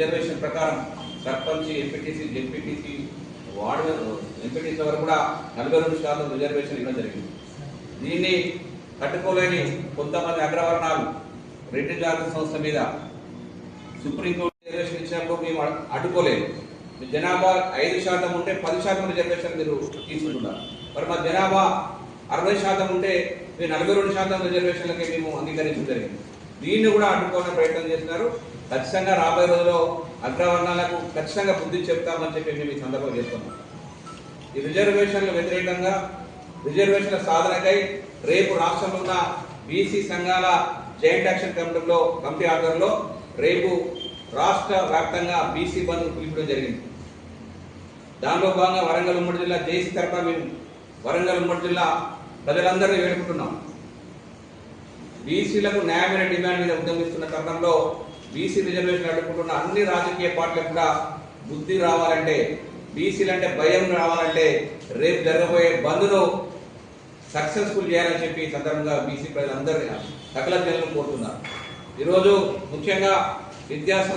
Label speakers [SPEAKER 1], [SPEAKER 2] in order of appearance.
[SPEAKER 1] Reservation ప్రకారం sarpanch MPTC ZPTC ward MPTC వరకు కూడా నలభై రెండు శాతం రిజర్వేషన్ ఇవ్వడం జరిగింది. దీన్ని తట్టుకోలేని కొంతమంది అగ్రవర్ణాలు రెడ్డి జాతర సంస్థ మీద సుప్రీంకోర్టు రిజర్వేషన్ ఇచ్చినప్పుడు మేము అడ్డుకోలేదు. జనాభా ఐదు శాతం ఉంటే పది శాతం రిజర్వేషన్ మీరు తీసుకుంటున్నారు. మరి మా జనాభా అరవై శాతం ఉంటే మీరు నలభై రెండు శాతం రిజర్వేషన్లకి మేము అంగీకరించడం జరిగింది. దీన్ని కూడా అడ్డుకోవాలని ప్రయత్నం చేస్తున్నారు. ఖచ్చితంగా రాబోయే రోజుల్లో అగ్రవర్ణాలకు ఖచ్చితంగా బుద్ధి చెప్తామని చెప్పి మేము ఈ సందర్భంగా చేస్తున్నాం ఈ రిజర్వేషన్ల వ్యతిరేకంగా రిజర్వేషన్ల సాధనకై రేపు రాష్ట్రంలో ఉన్న బీసీ సంఘాల జాయింట్ యాక్షన్ కమిటీలో కమిటీ ఆధ్వర్యంలో రేపు రాష్ట్ర వ్యాప్తంగా బీసీ బంద్ పిలిపడం జరిగింది. దానిలో భాగంగా వరంగల్ ఉమ్మడి జిల్లా జేసీ తరఫున మేము వరంగల్ ఉమ్మడి జిల్లా ప్రజలందరినీ వేడుకుంటున్నాం. బీసీలకు న్యాయమైన డిమాండ్ మీద ఉద్యమిస్తున్న తరుణంలో బీసీ రిజర్వేషన్ అడ్డుకుంటున్న అన్ని రాజకీయ పార్టీలకు కూడా బుద్ధి రావాలంటే బీసీలంటే భయం రావాలంటే రేపు జరగబోయే బంద్ను సక్సెస్ఫుల్ చేయాలని చెప్పి సందర్భంగా బీసీ ప్రజలందరినీ సకల జనులను కోరుతున్నారు. ఈరోజు ముఖ్యంగా విద్యాసంస్థ